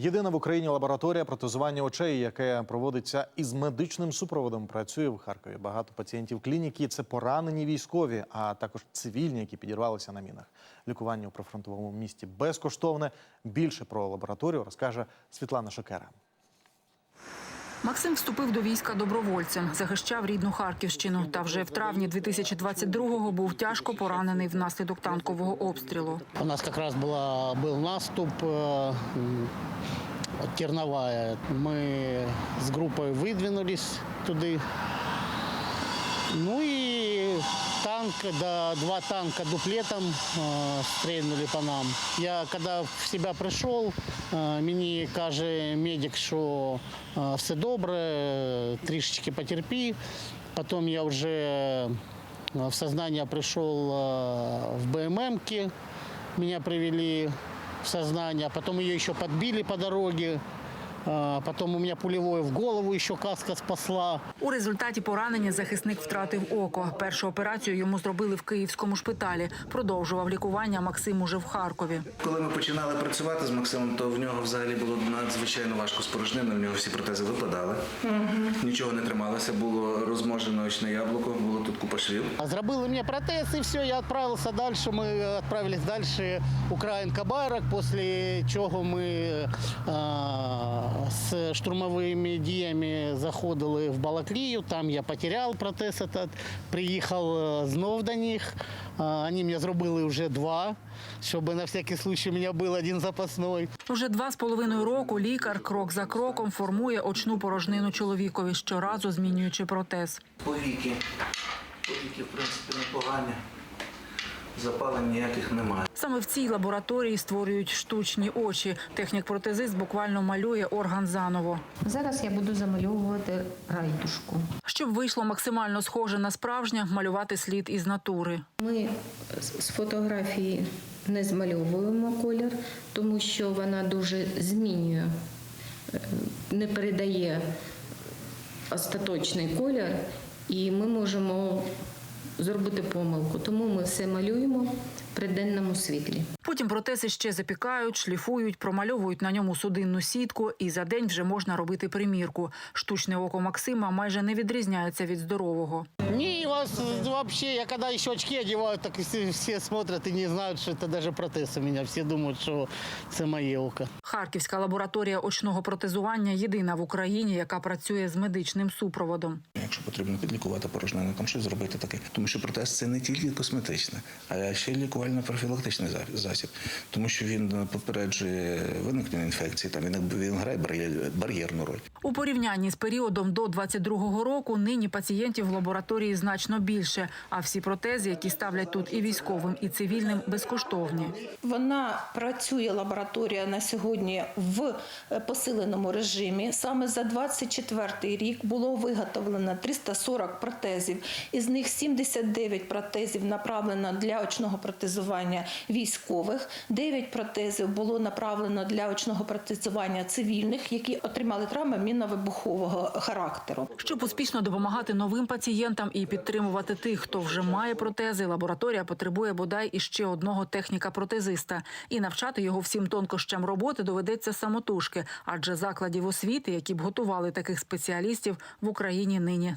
Єдина в Україні лабораторія протезування очей, яке проводиться із медичним супроводом, працює в Харкові. Багато пацієнтів клініки це поранені військові, а також цивільні, які підірвалися на мінах. Лікування у прифронтовому місті безкоштовне. Більше про лабораторію розкаже Світлана Шокера. Максим вступив до війська добровольцем, захищав рідну Харківщину. Та вже в травні 2022-го був тяжко поранений внаслідок танкового обстрілу. У нас как раз была, был наступ э, м, Терновая. Мы с группой выдвинулись туды. Ну и танк, да, два танка дуплетом э, стрельнули по нам. Я когда в себя прийшов, э, мені каже медик, що э, все добре, трішечки потерпи. Потом я вже э, в сознание пришел э, в БММке, меня привели в сознание, а потом ее еще подбили по дороге. Потом у меня пулевое в голову еще каска спасла. У результаті поранення захисник втратив око. Першу операцію йому зробили в київському шпиталі. Продовжував лікування Максим уже в Харкові. Коли ми починали працювати з Максимом, то в нього взагалі було надзвичайно важко з порожниною. В нього всі протези випадали, нічого не трималося, було розможено очне яблуко, було тут купа швів. А Зробили мне протез и все, я отправился дальше. Мы отправились дальше Украинка Байрак, после чого ми а, з штурмовими діями заходили в Балаклію. Там я потеряв протез этот, приїхав е, знов до них. Вони мені зробили вже два, щоб на всякий случай у мене був один запасний. Уже два з половиною року лікар крок за кроком формує очну порожнину чоловікові, щоразу змінюючи протез. Повіки. Повіки, в принципі, непогані. Запалень ніяких немає. Саме в цій лабораторії створюють штучні очі. Технік-протезист буквально малює орган заново. Зараз я буду замальовувати райдушку. Щоб вийшло максимально схоже на справжнє, малювати слід із натури. Ми з фотографії не змальовуємо колір, тому що вона дуже змінює, е, не передає остаточний колір, і ми можемо зробити помилку. Тому ми все малюємо при денному світлі. Потім протези ще запікають, шліфують, промальовують на ньому судинну сітку, і за день вже можна робити примірку. Штучне око Максима майже не відрізняється від здорового. Не, вас вообще, я когда еще очки одеваю, так все, все смотрят и не знают, что это даже протез у меня. Все думают, что это мое око. Харківська лабораторія очного протезування єдина в Україні, яка працює з медичним супроводом. Якщо потрібно підлікувати порожнину, там щось зробити таке. Тому що протез це не тільки косметичне, а ще й лікувально-профілактичний засіб. Тому що він попереджує виникнення інфекції, там він, він грає бар'єр- бар'єрну роль. У порівнянні з періодом до 22-го року нині пацієнтів в лабораторії значно більше. А всі протези, які ставлять тут і військовим, і цивільним, безкоштовні. Вона працює лабораторія на сьогодні в е, посиленому режимі. Саме за 24 рік було виготовлено 340 протезів. Із них 79 протезів направлено для очного протезування військових. 9 протезів було направлено для очного протезування цивільних, які отримали травми мінно-вибухового характеру. Щоб успішно допомагати новим пацієнтам і підтримувати тих, хто вже має протези, лабораторія потребує бодай іще одного техніка-протезиста. І навчати його всім тонкощам роботи доведеться самотужки, адже закладів освіти, які б готували таких спеціалістів, в Україні нині